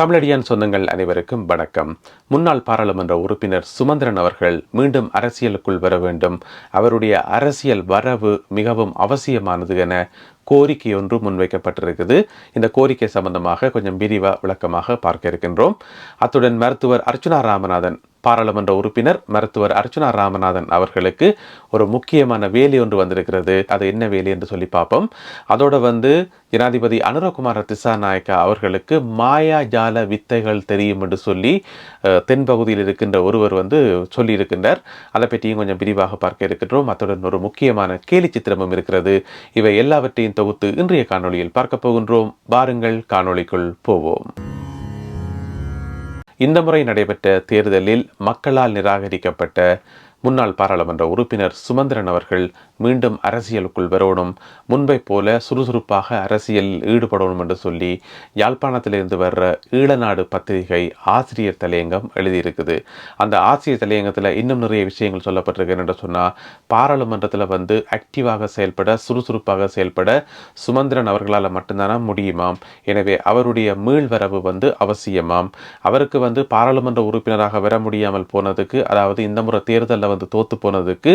தமிழடியான் சொந்தங்கள் அனைவருக்கும் வணக்கம். முன்னாள் பாராளுமன்ற உறுப்பினர் சுமந்திரன் அவர்கள் மீண்டும் அரசியலுக்குள் வர வேண்டும். அவருடைய அரசியல் வரவு மிகவும் அவசியமானது என கோரிக்கை ஒன்று முன்வைக்கப்பட்டிருக்குது இந்த கோரிக்கை சம்பந்தமாக கொஞ்சம் விரிவா விளக்கமாக பார்க்க இருக்கின்றோம். அத்துடன் மருத்துவர் அர்ச்சுனா ராமநாதன் பாராளுமன்ற உறுப்பினர் மருத்துவர் அர்ச்சுனா ராமநாதன் அவர்களுக்கு ஒரு முக்கியமான வேலை ஒன்று வந்திருக்கிறது. அது என்ன வேலை என்று சொல்லி பார்ப்போம். அதோடு வந்து ஜனாதிபதி அனுரகுமார திசாநாயக்கா அவர்களுக்கு மாயாஜால வித்தைகள் தெரியும் என்று சொல்லி தென்பகுதியில் இருக்கின்ற ஒருவர் வந்து சொல்லியிருக்கின்றார். அதை பற்றியும் கொஞ்சம் விரிவாக பார்க்க இருக்கின்றோம். அத்துடன் ஒரு முக்கியமான கேலி சித்திரமும் இருக்கிறது. இவை எல்லாவற்றையும் தொகுத்து இன்றைய காணொளியில் பார்க்க போகின்றோம். வாருங்கள் காணொளிக்குள் போவோம். இந்த முறை நடைபெற்ற தேர்தலில் மக்களால் நிராகரிக்கப்பட்ட முன்னாள் பாராளுமன்ற உறுப்பினர் சுமந்திரன் அவர்கள் மீண்டும் அரசியலுக்குள் வரணும். முன்பை போல சுறுசுறுப்பாக அரசியல் ஈடுபடணும் என்று சொல்லி யாழ்ப்பாணத்திலிருந்து வர்ற ஈழநாடு பத்திரிகை ஆசிரியர் தலையங்கம் எழுதியிருக்குது. அந்த ஆசிரியர் தலையங்கத்தில் இன்னும் நிறைய விஷயங்கள் சொல்லப்பட்டிருக்கு என்று சொன்னால் பாராளுமன்றத்தில் வந்து ஆக்டிவாக செயல்பட சுறுசுறுப்பாக செயல்பட சுமந்திரன் அவர்களால் மட்டும்தானா முடியுமாம்? எனவே அவருடைய மீள்வரவு வந்து அவசியமாம். அவருக்கு வந்து பாராளுமன்ற உறுப்பினராக வர முடியாமல் போனதுக்கு அதாவது இந்த முறை தேர்தலில் வந்து தோத்து போனதுக்கு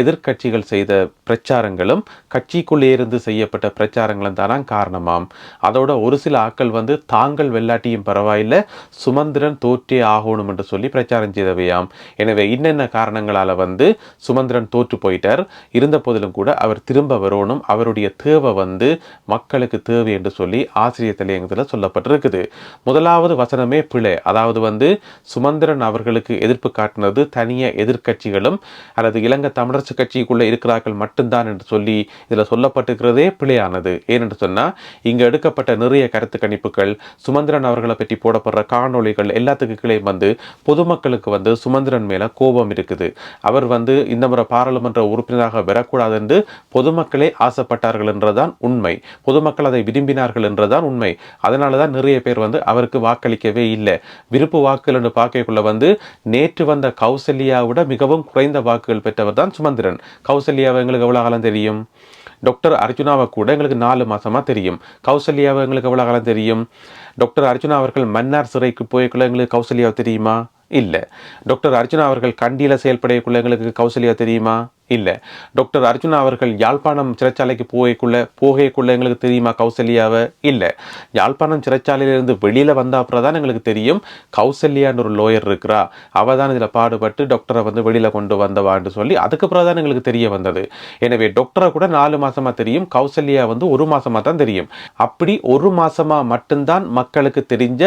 எதிர்க்கட்சிகள் செய்த பிரச்சாரங்களும் கட்சிக்குள்ளே இருந்து செய்யப்பட்ட பிரச்சாரங்களும் தான் காரணமாம். அதோட ஒரு சில ஆட்கள் வந்து தாங்கள் வெள்ளாட்டியும் பரவாயில்லை சுமந்திரன் தோற்றே ஆகணும் என்று சொல்லி பிரச்சாரம் செய்தவையாம். எனவே இன்னென்ன காரணங்களால் வந்து சுமந்திரன் தோற்று போயிட்டார்? இருந்த போதிலும் கூட அவர் திரும்ப வரணும் அவருடைய தேவை வந்து மக்களுக்கு தேவை என்று சொல்லி ஆசிரியர் தலையங்கத்தில் சொல்லப்பட்டிருக்குது. முதலாவது வசனமே பிழை. அதாவது வந்து சுமந்திரன் அவர்களுக்கு எதிர்ப்பு காட்டினது தனிய எதிர்க்கட்சிகளும் அல்லது இலங்கை தமிழரசு கட்சிக்குள்ளே இருக்கிறார்கள் மட்டும்தான் என்று சொல்லி இதில் சொல்லப்பட்டிருக்கிறதே பிழையானது. ஏனென்று சொன்னால் இங்கே எடுக்கப்பட்ட நிறைய கருத்து கணிப்புகள் சுமந்திரன் அவர்களை பற்றி போடப்படுற காணொளிகள் எல்லாத்துக்கு கீழே வந்து பொதுமக்களுக்கு வந்து சுமந்திரன் மேலே கோபம் இருக்குது. அவர் வந்து இந்த முறை பாராளுமன்ற உறுப்பினராக வரக்கூடாது என்று பொதுமக்களே ஆசைப்பட்டார்கள் என்றுதான் உண்மை. பொதுமக்கள் அதை விரும்பினார்கள் என்றுதான் உண்மை. அதனால தான் நிறைய பேர் வந்து அவருக்கு வாக்களிக்கவே இல்லை. விருப்பு வாக்குகள் என்று பார்க்கக்குள்ள வந்து நேற்று வந்த கௌசல்யாவிட மிகவும் குறைந்த வாக்குகள் பெற்றவர் தான் சுமந்திரன். கௌசல்யாவை எங்களுக்கு எவ்வளவு காலம் தெரியும்? டாக்டர் அர்ஜுனாவை கூட எங்களுக்கு நாலு மாசமா தெரியும். கௌசல்யாவை எங்களுக்கு எவ்வளவு காலம் தெரியும்? டாக்டர் அர்ஜுனா அவர்கள் மன்னார் சிறைக்கு போயக்குள்ள எங்களுக்கு கௌசல்யாவை தெரியுமா? இல்லை. டாக்டர் அர்ஜுனா அவர்கள் கண்டியில் செயல்படையக்குள்ள எங்களுக்கு கௌசல்யா தெரியுமா? இல்லை. டாக்டர் அர்ஜுனா அவர்கள் யாழ்ப்பாணம் சிறைச்சாலைக்கு போகக்குள்ள போகக்குள்ள எங்களுக்கு தெரியுமா கௌசல்யாவை? இல்லை. யாழ்ப்பாணம் சிறைச்சாலையிலிருந்து வெளியில் வந்த அப்புறம் தான் எங்களுக்கு தெரியும் கௌசல்யான்னு ஒரு லோயர் இருக்கிறா. அவள் தான் இதில் பாடுபட்டு டாக்டரை வந்து வெளியில் கொண்டு வந்தவான்னு சொல்லி அதுக்கப்புறம் தான் எங்களுக்கு தெரிய வந்தது. எனவே டாக்டரை கூட நாலு மாதமாக தெரியும் கௌசல்யா வந்து ஒரு மாதமாக தான் தெரியும். அப்படி ஒரு மாதமாக மட்டும்தான் மக்களுக்கு தெரிஞ்ச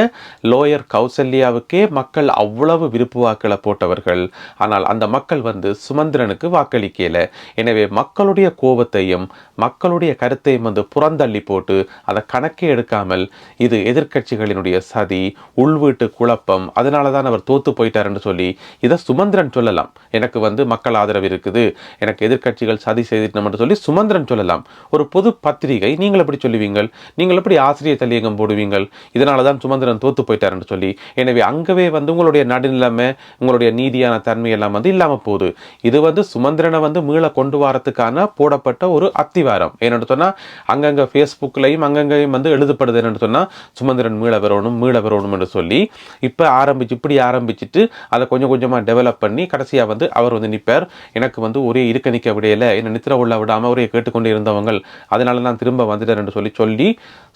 லோயர் கௌசல்யாவுக்கே மக்கள் அவ்வளவு விருப்பு வாக்களை போட்டவர்கள். ஆனால் அந்த மக்கள் வந்து சுமந்திரனுக்கு வாக்களிக்கல எனவே மக்களுடைய கோபத்தையும் மக்களுடைய கருத்தையும் வந்து புறந்தள்ளி போட்டு அதை கணக்கே எடுக்காமல் இது எதிர்கட்சிகளினுடைய சதி உள்வீட்டு குழப்பம் அதனால தான் அவர் தோத்து போயிட்டாருன்னு சொல்லி இதை சுமந்திரன் சொல்லலாம். எனக்கு வந்து மக்கள் ஆதரவு இருக்குது எனக்கு எதிர்கட்சிகள் சதி செய்திட்டோம்னு சொல்லி சுமந்திரன் சொல்லலாம். ஒரு பொது பத்திரிகை நீங்கள் எப்படி சொல்லுவீங்கள்? நீங்கள் எப்படி ஆசிரியர் தலையங்கம் போடுவீங்கள்? இதனால தான் சுமந்திரன் தோத்து போயிட்டாருன்னு சொல்லி எனவே அங்கவே வந்து உங்களுடைய நடுநிலைமை உங்களுடைய நீதியான தன்மை எல்லாம் வந்து இல்லாமல் போகுது. இது வந்து சுமந்திரனை வந்து மீள கொண்டு வரத்துக்கான போடப்பட்ட ஒரு அத்திவாரம். என்னென்னு சொன்னால் அங்கங்கே ஃபேஸ்புக்லையும் அங்கங்கேயும் வந்து எழுதப்படுது என்னென்னு சொன்னால் சுமந்திரன் மீள வரணும் மீள வரணும் என்று சொல்லி இப்போ ஆரம்பிச்சு இப்படி ஆரம்பிச்சுட்டு அதை கொஞ்சம் கொஞ்சமாக டெவலப் பண்ணி கடைசியாக வந்து அவர் வந்து நிற்பார் எனக்கு வந்து ஒரே இருக்க நிற்க விடையில என்னை நித்திர உள்ள விடாமல் ஒரே கேட்டுக்கொண்டு இருந்தவங்க அதனால நான் திரும்ப வந்துட்டேன் என்று சொல்லி சொல்லி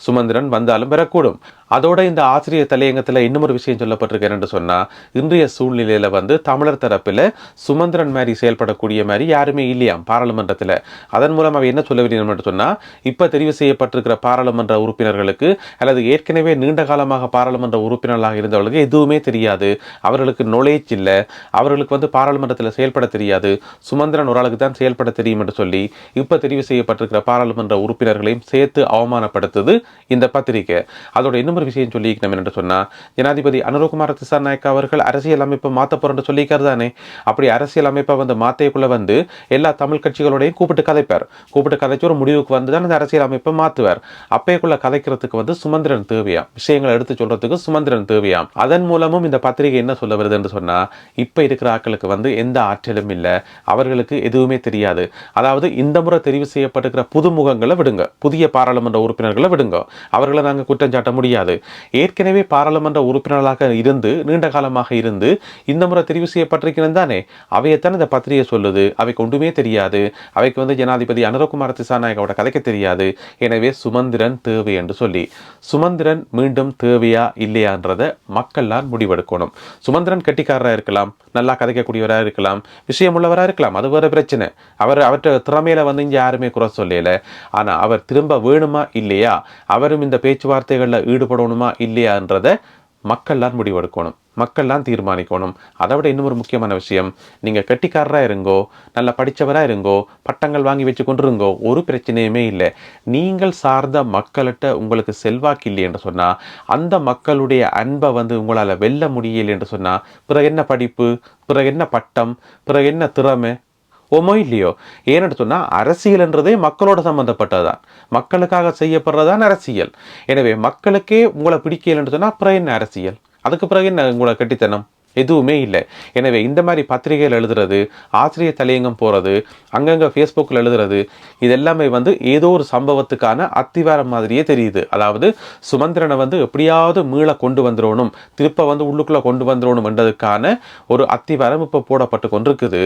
சுமந்திரன் வந்தாலும் பெறக்கூடும். அதோட இந்த ஆசிரியர் தலையங்கத்தில் இன்னொரு விஷயம் சொல்லப்பட்டிருக்கேன் என்று சொன்னால் இன்றைய சூழ்நிலையில் வந்து தமிழர் தரப்பில் சுமந்திரன் மாதிரி செயல்படக்கூடிய மாதிரி யாருமே இல்லையாம் பாராளுமன்றத்தில்? அதன் மூலம் அவை என்ன சொல்ல வேண்டும் சொன்னால் இப்போ தெரிவு செய்யப்பட்டிருக்கிற பாராளுமன்ற உறுப்பினர்களுக்கு அல்லது ஏற்கனவே நீண்ட காலமாக பாராளுமன்ற உறுப்பினர்களாக இருந்தவர்களுக்கு எதுவுமே தெரியாது. அவர்களுக்கு knowledge இல்லை. அவர்களுக்கு வந்து பாராளுமன்றத்தில் செயல்பட தெரியாது. சுமந்திரன் ஒரு ஆளுக்கு தான் செயல்பட தெரியும் என்று சொல்லி இப்போ தெரிவு செய்யப்பட்டிருக்கிற பாராளுமன்ற உறுப்பினர்களையும் சேர்த்து அவமானப்படுத்துது இந்த பத்திரிகை அதோட இன்னொரு விஷயம் சொல்லிக்கணும் என்று சொன்னால் ஜனாதிபதி அனுரகுமார திசாநாயக்கா அவர்கள் அரசியல் அமைப்பை மாற்ற போறேன்னு சொல்லிக்கிறார் தானே? அப்படி அரசியல் அமைப்பை வந்து மாத்தைக்குள்ள வந்து எல்லா தமிழ் கட்சிகளோடையும் கூப்பிட்டு கதைப்பார். கூப்பிட்டு கதைச்சு ஒரு முடிவுக்கு வந்து தான் அந்த அரசியல் அமைப்பை மாற்றுவார் அப்பேக்குள்ள கதைக்கிறதுக்கு வந்து சுமந்திரன் தேவையாம். விஷயங்களை எடுத்து சொல்றதுக்கு சுமந்திரன் தேவையாம். அதன் மூலமும் இந்த பத்திரிகை என்ன சொல்ல வருது என்று சொன்னா இப்ப இருக்கிற ஆட்களுக்கு வந்து எந்த ஆற்றலும் இல்லை. அவர்களுக்கு எதுவுமே தெரியாது. அதாவது இந்த முறை தெரிவு செய்யப்பட்டிருக்கிற புதுமுகங்களை விடுங்க. புதிய பாராளுமன்ற உறுப்பினர்களை விடுங்க. அவர்களை நாங்கள் குற்றம் சாட்ட முடியாது. ஏற்கனவே பாராளுமன்ற உறுப்பினர்களாக இருந்து நீண்ட காலமாக இருந்து இந்த முறை தெரிவு செய்யப்பட்டிருக்கிறது தானே? அவையத்தான் இந்த பத்திரிகை சொல்லுது. அவை அவைக்கு ஒன்றுமே தெரியாது. அவைக்கு வந்து ஜனாதிபதி அனுரகுமார திசாநாயகோட கதைக்க தெரியாது. எனவே சுமந்திரன் தேவை என்று சொல்லி. சுமந்திரன் மீண்டும் தேவையா இல்லையான்றதை மக்கள்லாம் முடிவெடுக்கணும். சுமந்திரன் கெட்டிக்காரராக இருக்கலாம் நல்லா கதைக்கக்கூடியவராக இருக்கலாம் விஷயமுள்ளவராக இருக்கலாம் அது வேறு பிரச்சனை. அவர் அவர்கிட்ட திறமையில் வந்து இங்கே யாருமே குறை சொல்லலை. ஆனால் அவர் திரும்ப வேணுமா இல்லையா? அவரும் இந்த பேச்சுவார்த்தைகளில் ஈடுபடணுமா இல்லையான்றதை மக்கள்லாம் முடிவெடுக்கணும். மக்கள்லாம் தீர்மானிக்கணும். அதை விட இன்னும் ஒரு முக்கியமான விஷயம் நீங்கள் கட்டிக்காரராக இருங்கோ நல்லா படித்தவராக இருங்கோ பட்டங்கள் வாங்கி வச்சு கொண்டிருங்கோ ஒரு பிரச்சனையுமே இல்லை. நீங்கள் சார்ந்த மக்கள்கிட்ட உங்களுக்கு செல்வாக்கு இல்லை என்று சொன்னால் அந்த மக்களுடைய அன்பை வந்து உங்களால் வெல்ல முடியலை என்று சொன்னால் பிறகு என்ன படிப்பு பிறகு என்ன பட்டம் பிறகு என்ன திறமை ஓமோ இல்லையோ? ஏன்னு சொன்னால் அரசியல்ன்றதே மக்களோட சம்மந்தப்பட்டதுதான் மக்களுக்காக செய்யப்படுறதான் அரசியல். எனவே மக்களுக்கே உங்களை பிடிக்கலன்னு சொன்னால் அப்புறம் என்ன அரசியல்? அதுக்கு பிறகு என்ன உங்களை கட்டித்தனம்? எதுவுமே இல்லை. எனவே இந்த மாதிரி பத்திரிகைகள் எழுதுறது ஆசிரியர் தலையங்கம் போகிறது அங்கங்கே ஃபேஸ்புக்கில் எழுதுறது இது எல்லாமே வந்து ஏதோ ஒரு சம்பவத்துக்கான அத்திவாரம் மாதிரியே தெரியுது. அதாவது சுமந்திரனை வந்து எப்படியாவது மீள கொண்டு வந்துடணும் திருப்ப வந்து உள்ளுக்குள்ளே கொண்டு வந்துடணும் என்றதுக்கான ஒரு அத்திவாரம் இப்போ போடப்பட்டு கொண்டிருக்குது.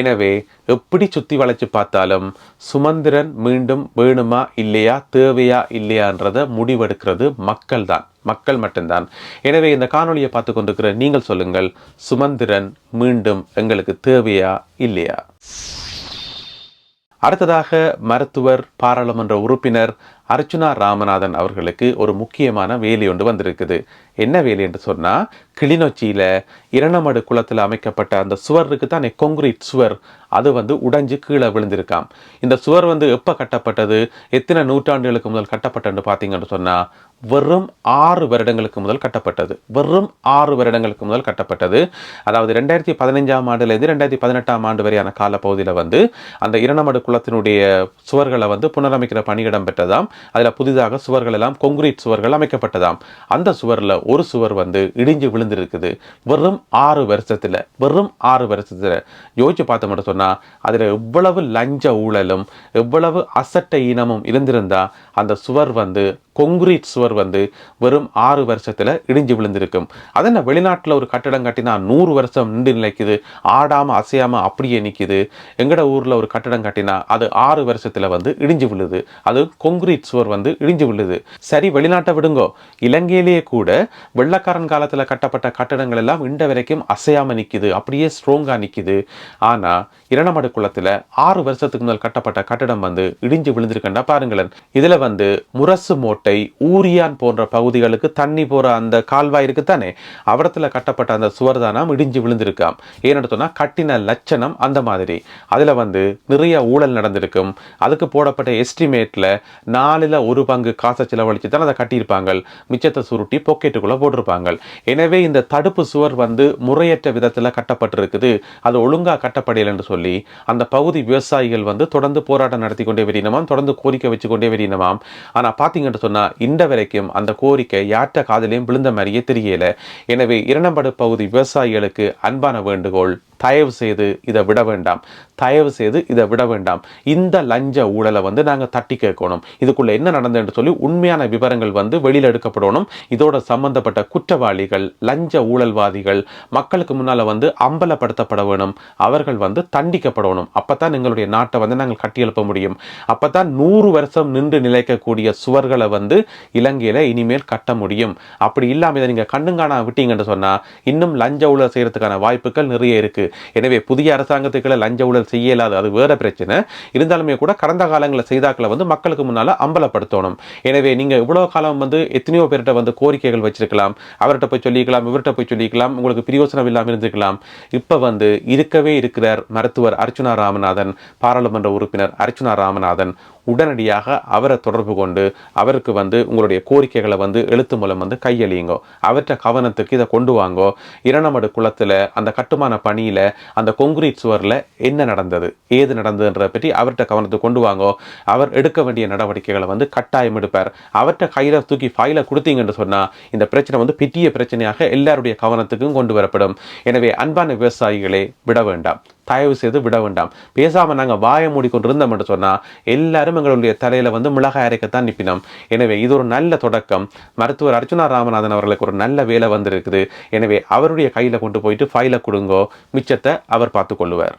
எனவே எப்படி சுற்றி வளைச்சு பார்த்தாலும் சுமந்திரன் மீண்டும் வேணுமா இல்லையா தேவையா இல்லையான்றதை முடிவெடுக்கிறது மக்கள் தான் மக்கள் மட்டும்தான். எனவே இந்த காணொளியை பார்த்து கொண்டிருக்கிற நீங்கள் சொல்லுங்கள் சுமந்திரன் மீண்டும் எங்களுக்கு தேவையா இல்லையா? அடுத்ததாக மருத்துவர் பாராளுமன்ற உறுப்பினர் அர்ச்சுனா ராமநாதன் அவர்களுக்கு ஒரு முக்கியமான வேலி ஒன்று வந்திருக்குது. என்ன வேலி என்று சொன்னால் கிளிநொச்சியில் இரணமடு குளத்தில் அமைக்கப்பட்ட அந்த சுவர் இருக்கு தானே கொங்கிரீட் சுவர் அது வந்து உடைஞ்சு கீழே விழுந்திருக்காம். இந்த சுவர் வந்து எப்போ கட்டப்பட்டது எத்தனை நூற்றாண்டுகளுக்கு முதல் கட்டப்பட்டன்னு பார்த்தீங்கன்னு சொன்னால் வெறும் ஆறு வருடங்களுக்கு முதல் கட்டப்பட்டது. வெறும் ஆறு வருடங்களுக்கு முதல் கட்டப்பட்டது. அதாவது ரெண்டாயிரத்தி பதினைஞ்சாம் ஆண்டுலேருந்து ரெண்டாயிரத்தி பதினெட்டாம் ஆண்டு வரையான காலப்பகுதியில் வந்து அந்த இரணமடு குளத்தினுடைய சுவர்களை வந்து புனரமைக்கிற பணி இடம்பெற்றதாம் அதில் புதிதாக சுவர்கள் எல்லாம் கொங்கிரீட் சுவர்கள் அமைக்கப்பட்டதாம். அந்த சுவரில் ஒரு சுவர் வந்து இடிஞ்சு விழுந்திருக்குது. வெறும் ஆறு வருஷத்தில் வெறும் ஆறு வருஷத்தில். யோசிச்சு மட்டும் சொன்னால் அதில் எவ்வளவு லஞ்ச ஊழலும் எவ்வளவு அசட்ட இனமும் இருந்திருந்தால் அந்த சுவர் வந்து கொங்கிரீட் சுவர் வந்து வெறும் ஆறு வருஷத்தில் இடிஞ்சு விழுந்திருக்கும். அதென்ன வெளிநாட்டில் ஒரு கட்டடம் கட்டினா நூறு வருஷம் நின்று நிலைக்குது. ஆடாமல் அசையாமல் அப்படியே நிற்கிது எங்கட ஊரில் ஒரு கட்டடம் கட்டினா அது ஆறு வருஷத்தில் வந்து இடிஞ்சு விழுது. அது கொங்கிரீட் சுவர் வந்து இடிஞ்சு விழுது. சரி வெளிநாட்டை விடுங்கோ. இலங்கையிலேயே கூட வெள்ளக்காரன் காலத்தில் கட்டப்பட்ட கட்டடங்கள் எல்லாம் இண்ட வரைக்கும் அசையாமல் நிற்கிது அப்படியே ஸ்ட்ராங்காக நிற்கிது ஆனால் இரணமடு குளத்தில் ஆறு வருஷத்துக்கு முதல் கட்டப்பட்ட கட்டடம் வந்து இடிஞ்சு விழுந்திருக்கண்டா பாருங்களேன். இதில் வந்து முரசு மோட்டை ஊரியான் போன்ற பகுதிகளுக்கு தண்ணி போகிற அந்த கால்வாய் இருக்குத்தானே? அவரத்தில் கட்டப்பட்ட அந்த சுவர் தானாம் இடிஞ்சு விழுந்திருக்காம். ஏன்னு சொன்னால் கட்டின லட்சணம் அந்த மாதிரி. அதில் வந்து நிறைய ஊழல் நடந்திருக்கும். அதுக்கு போடப்பட்ட எஸ்டிமேட்டில் நான் நாலில் ஒரு பங்கு காசை செலவழித்து தான் அதை கட்டியிருப்பாங்க மிச்சத்தை சுருட்டி பாக்கெட்டுக்குள்ளே போட்டிருப்பாங்க எனவே இந்த தடுப்பு சுவர் வந்து முறையற்ற விதத்தில் கட்டப்பட்டிருக்குது. அது ஒழுங்காக கட்டப்படலைன்னு சொல்லி அந்த பகுதி விவசாயிகள் வந்து தொடர்ந்து போராட்டம் நடத்தி கொண்டே வெறினமாம் தொடர்ந்து கோரிக்கை வச்சு கொண்டே வெறினமாம் ஆனால் பார்த்தீங்கன்னு சொன்னால் இந்த வரைக்கும் அந்த கோரிக்கை யார்கிட்ட காதலையும் விழுந்த மாதிரியே தெரியலை. எனவே இரணம்படு பகுதி விவசாயிகளுக்கு அன்பான வேண்டுகோள். தயவு செய்து இதை விட வேண்டாம். தயவு செய்து இதை விட வேண்டாம். இந்த லஞ்ச ஊழலை வந்து நாங்கள் தட்டி கேட்கணும். இதுக்குள்ள என்ன நடந்ததுன்னு சொல்லி உண்மையான விவரங்கள் வந்து வெளியில் எடுக்கப்படணும். இதோட சம்பந்தப்பட்ட குற்றவாளிகள் லஞ்ச ஊழல்வாதிகள் மக்களுக்கு முன்னால் வந்து அம்பலப்படுத்தப்பட வேணும். அவர்கள் வந்து தண்டிக்கப்படணும். அப்போ தான் எங்களுடைய நாட்டை வந்து நாங்கள் கட்டியெழுப்ப முடியும். அப்போ தான் நூறு வருஷம் நின்று நிலைக்கக்கூடிய சுவர்களை வந்து இலங்கையில் இனிமேல் கட்ட முடியும். அப்படி இல்லாமல் இதை நீங்கள் கண்ணுங்காணா விட்டீங்கன்னு சொன்னால் இன்னும் லஞ்ச ஊழல் செய்கிறதுக்கான வாய்ப்புகள் நிறைய இருக்குது எனவே புதிய அரசாங்கத்துக்களை லஞ்ச ஊழல் செய்ய இயலாது. அது வேற பிரச்சனை. இருந்தாலுமே கூட கடந்த காலங்களில் செய்தாக்களை வந்து மக்களுக்கு முன்னால் அம்பலப்படுத்தணும். எனவே நீங்கள் இவ்வளோ காலம் வந்து எத்தனையோ பேர்கிட்ட வந்து கோரிக்கைகள் வச்சிருக்கலாம். அவர்கிட்ட போய் சொல்லிக்கலாம் இவர்கிட்ட போய் சொல்லிக்கலாம் உங்களுக்கு பிரியோசனம் இல்லாமல் இருந்துக்கலாம் இப்போ வந்து இருக்கவே இருக்கிறார் மருத்துவர் அர்ச்சுனா ராமநாதன் பாராளுமன்ற உறுப்பினர் அர்ச்சுனா ராமநாதன். உடனடியாக அவரை தொடர்பு கொண்டு அவருக்கு வந்து உங்களுடைய கோரிக்கைகளை வந்து எழுத்து மூலம் வந்து கையளியுங்கோ. அவற்றை கவனத்துக்கு இதை கொண்டு வாங்கோ. இரணமடு குளத்தில் அந்த கட்டுமான பணியில் அந்த கொங்கிரீட் சுவரில் என்ன நடந்தது? ஏது நடந்ததுன்றதை பற்றி அவர்கிட்ட கவனத்துக்கு கொண்டு வாங்கோ. அவர் எடுக்க வேண்டிய நடவடிக்கைகளை வந்து கட்டாயம் எடுப்பார். அவர்கிட்ட கையில் தூக்கி ஃபைலை கொடுத்தீங்கன்னு சொன்னால் இந்த பிரச்சனை வந்து பெரிய பிரச்சனையாக எல்லாருடைய கவனத்துக்கும் கொண்டு வரப்படும். எனவே அன்பான விவசாயிகளே விட வேண்டாம். தயவு செய்து விட வேண்டாம். பேசாமல் நாங்கள் வாயை மூடிக்கொண்டிருந்தோம் என்று சொன்னால் எல்லாரும் எங்களுடைய தலையில் வந்து மிளகாய் அரைக்கத்தான் நிற்பினோம் எனவே இது ஒரு நல்ல தொடக்கம். மருத்துவர் அர்ச்சனா ராமநாதன் அவர்களுக்கு ஒரு நல்ல வேலை வந்திருக்குது. எனவே அவருடைய கையில் கொண்டு போயிட்டு ஃபைலை கொடுங்கோ. மிச்சத்தை அவர் பார்த்து கொள்ளுவார்.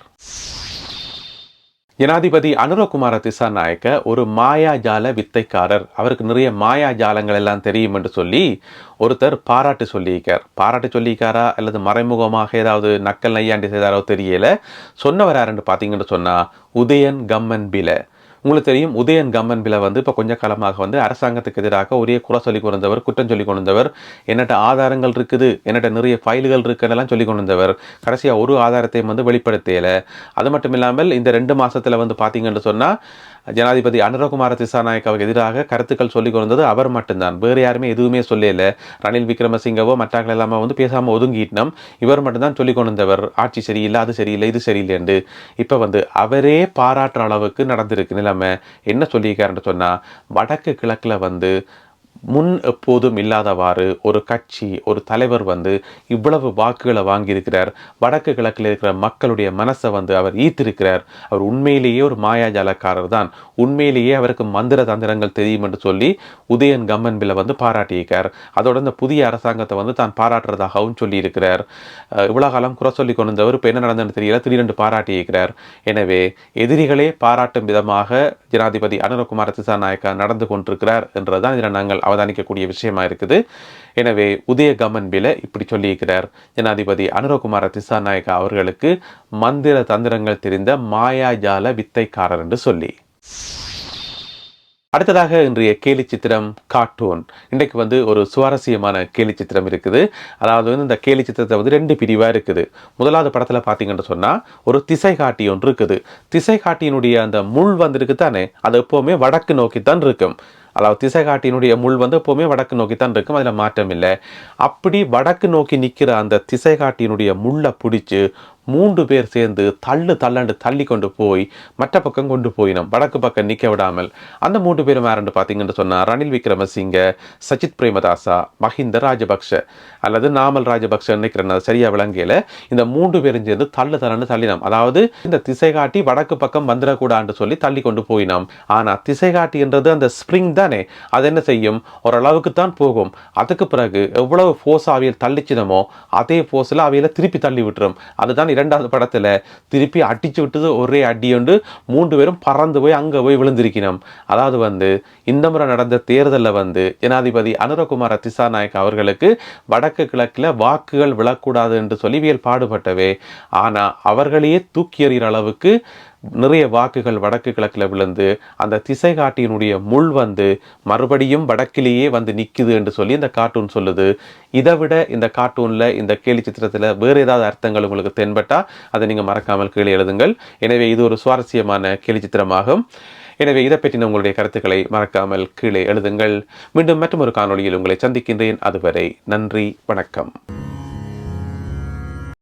ஜனாதிபதி அனுரகுமார திசாநாயக்க ஒரு மாயாஜால வித்தைக்காரர். அவருக்கு நிறைய மாயாஜாலங்கள் எல்லாம் தெரியும் என்று சொல்லி ஒருத்தர் பாராட்டு சொல்லியிருக்கார். பாராட்டு சொல்லியிருக்காரா அல்லது மறைமுகமாக ஏதாவது நக்கல் நையாண்டி செய்தாரோ தெரியல. சொன்னவர் யாருன்னு பார்த்தீங்கன்னு சொன்னால் உதயன் கம்மன் பில. உங்களுக்கு தெரியும் உதயன் கம்மன்பில வந்து இப்போ கொஞ்ச காலமாக வந்து அரசாங்கத்துக்கு எதிராக ஒரே குறை சொல்லி கொண்டவர் குற்றம் சொல்லி கொண்டிருந்தவர் என்னட்ட ஆதாரங்கள் இருக்குது என்னட்ட நிறைய ஃபைல்கள் இருக்குன்னெல்லாம் சொல்லி கொண்டிருந்தவர். கடைசியாக ஒரு ஆதாரத்தையும் வந்து வெளிப்படுத்தலை. அது மட்டும் இல்லாமல் இந்த ரெண்டு மாதத்தில் வந்து பார்த்தீங்கன்னு சொன்னால் ஜனாதிபதி அனுரகுமார திசாநாயக்காவுக்கு எதிராக கருத்துக்கள் சொல்லிக் கொண்டது அவர் மட்டும்தான். வேறு யாருமே எதுவுமே சொல்லல. ரணில் விக்ரமசிங்கவோ மற்றவர்கள் எல்லாமே வந்து பேசாமல் ஒதுங்கிட்டோம். இவர் மட்டும்தான் சொல்லிக் கொண்டிருந்தவர். ஆட்சி சரியில்லை அது சரியில்லை இது சரியில்லை என்று. இப்போ வந்து அவரே பாராட்டுற அளவுக்கு நடந்திருக்கு நிலைமை. என்ன சொல்லியிருக்காருன்னு சொன்னால் வடக்கு கிழக்கில் வந்து முன் எப்போதும் இல்லாதவாறு ஒரு கட்சி ஒரு தலைவர் வந்து இவ்வளவு வாக்குகளை வாங்கியிருக்கிறார் வடக்கு கிழக்கில் இருக்கிற மக்களுடைய மனசை வந்து அவர் ஈர்த்திருக்கிறார். அவர் உண்மையிலேயே ஒரு மாயாஜாலக்காரர் தான். உண்மையிலேயே அவருக்கு மந்திர தந்திரங்கள் தெரியும் என்று சொல்லி உதயன் கம்மன்பில வந்து பாராட்டியிருக்கார். அதோட இந்த புதிய அரசாங்கத்தை வந்து தான் பாராட்டுறதாகவும் சொல்லியிருக்கிறார். இவ்வளோ காலம் குறை சொல்லி கொண்டிருந்தவர் இப்போ என்ன நடந்ததுன்னு தெரியல திடீரென்று பாராட்டியிருக்கிறார். எனவே எதிரிகளே பாராட்டும் விதமாக ஜனாதிபதி அனுரகுமார திசாநாயக்கா நடந்து கொண்டிருக்கிறார் என்றதான் இதில் நாங்கள் அவதானிக்கக்கூடிய விஷயமா இருக்குது. எனவே உதய கமன் பில இப்படி சொல்லியிருக்கிறார். ஜனாதிபதி அனுரகுமார திசாநாயக்கா அவர்களுக்கு மந்திர தந்திரங்கள் தெரிந்த மாயாஜால வித்தைக்காரர் என்று சொல்லி. அடுத்ததாக இன்றைய கேலி சித்திரம் கார்ட்டூன். இன்றைக்கு வந்து ஒரு சுவாரஸ்யமான கேலி சித்திரம் இருக்குது. அதாவது வந்து இந்த கேலி சித்திரத்தை வந்து ரெண்டு பிரிவாக இருக்குது. முதலாவது படத்தில் பார்த்தீங்கன்னு சொன்னால் ஒரு திசை காட்டி ஒன்று இருக்குது. திசை காட்டியினுடைய அந்த முள் வந்திருக்கு தானே அது எப்போவுமே வடக்கு நோக்கி தான் இருக்கும். அதாவது திசை காட்டியினுடைய முள் வந்து எப்போவுமே வடக்கு நோக்கி தான் இருக்கும் அதில் மாற்றம் இல்லை அப்படி வடக்கு நோக்கி நிற்கிற அந்த திசை காட்டியினுடைய முள்ளை பிடிச்சி மூன்று பேர் சேர்ந்து தள்ளு தள்ளண்டு தள்ளி கொண்டு போய் மற்ற பக்கம் கொண்டு போயினோம். வடக்கு பக்கம் நிற்க விடாமல். அந்த மூன்று பேரும் யாருன்னு பார்த்தீங்கன்னு சொன்னால் ரணில் விக்ரமசிங்க சஜித் பிரேமதாசா மஹிந்த ராஜபக்ஷ அல்லது நாமல் ராஜபக்ஷ நினைக்கிறேன் சரியாக சரியா இந்த மூன்று பேரும் சேர்ந்து தள்ளு தள்ளண்டு தள்ளினோம். அதாவது இந்த திசை காட்டி வடக்கு பக்கம் வந்துடக்கூடாதுன்னு சொல்லி தள்ளி கொண்டு போயினோம். ஆனால் திசை காட்டின்றது அந்த ஸ்ப்ரிங் தான் தானே? அது என்ன செய்யும்? ஓரளவுக்கு தான் போகும். அதுக்கு பிறகு எவ்வளவு ஃபோர்ஸ் அவையில் தள்ளிச்சினமோ அதே ஃபோர்ஸில் அவையில் திருப்பி தள்ளி விட்டுரும் அதுதான் இரண்டாவது படத்தில் திருப்பி அடிச்சு விட்டது ஒரே அடியோண்டு மூன்று பேரும் பறந்து போய் அங்கே போய் விழுந்திருக்கணும் அதாவது வந்து இந்த முறை நடந்த தேர்தலில் வந்து ஜனாதிபதி அனுரகுமார திசாநாயக் அவர்களுக்கு வடக்கு கிழக்கில் வாக்குகள் விழக்கூடாது என்று சொல்லி வியல் பாடுபட்டவே. ஆனால் அவர்களையே தூக்கி எறிகிற அளவுக்கு நிறைய வாக்குகள் வடக்கு கிழக்கில் விழுந்து அந்த திசை காட்டியினுடைய முள் வந்து மறுபடியும் வடக்கிலேயே வந்து நிற்குது என்று சொல்லி இந்த கார்ட்டூன் சொல்லுது. இதை விட இந்த கார்ட்டூனில் இந்த கேலி சித்திரத்தில் வேறு ஏதாவது அர்த்தங்கள் உங்களுக்கு தென்பட்டால் அதை நீங்கள் மறக்காமல் கீழே எழுதுங்கள். எனவே இது ஒரு சுவாரஸ்யமான கேலி சித்திரமாகும். எனவே இதை பற்றின உங்களுடைய கருத்துக்களை மறக்காமல் கீழே எழுதுங்கள். மீண்டும் மற்றும் ஒரு காணொலியில் உங்களை சந்திக்கின்றேன். அதுவரை நன்றி வணக்கம்.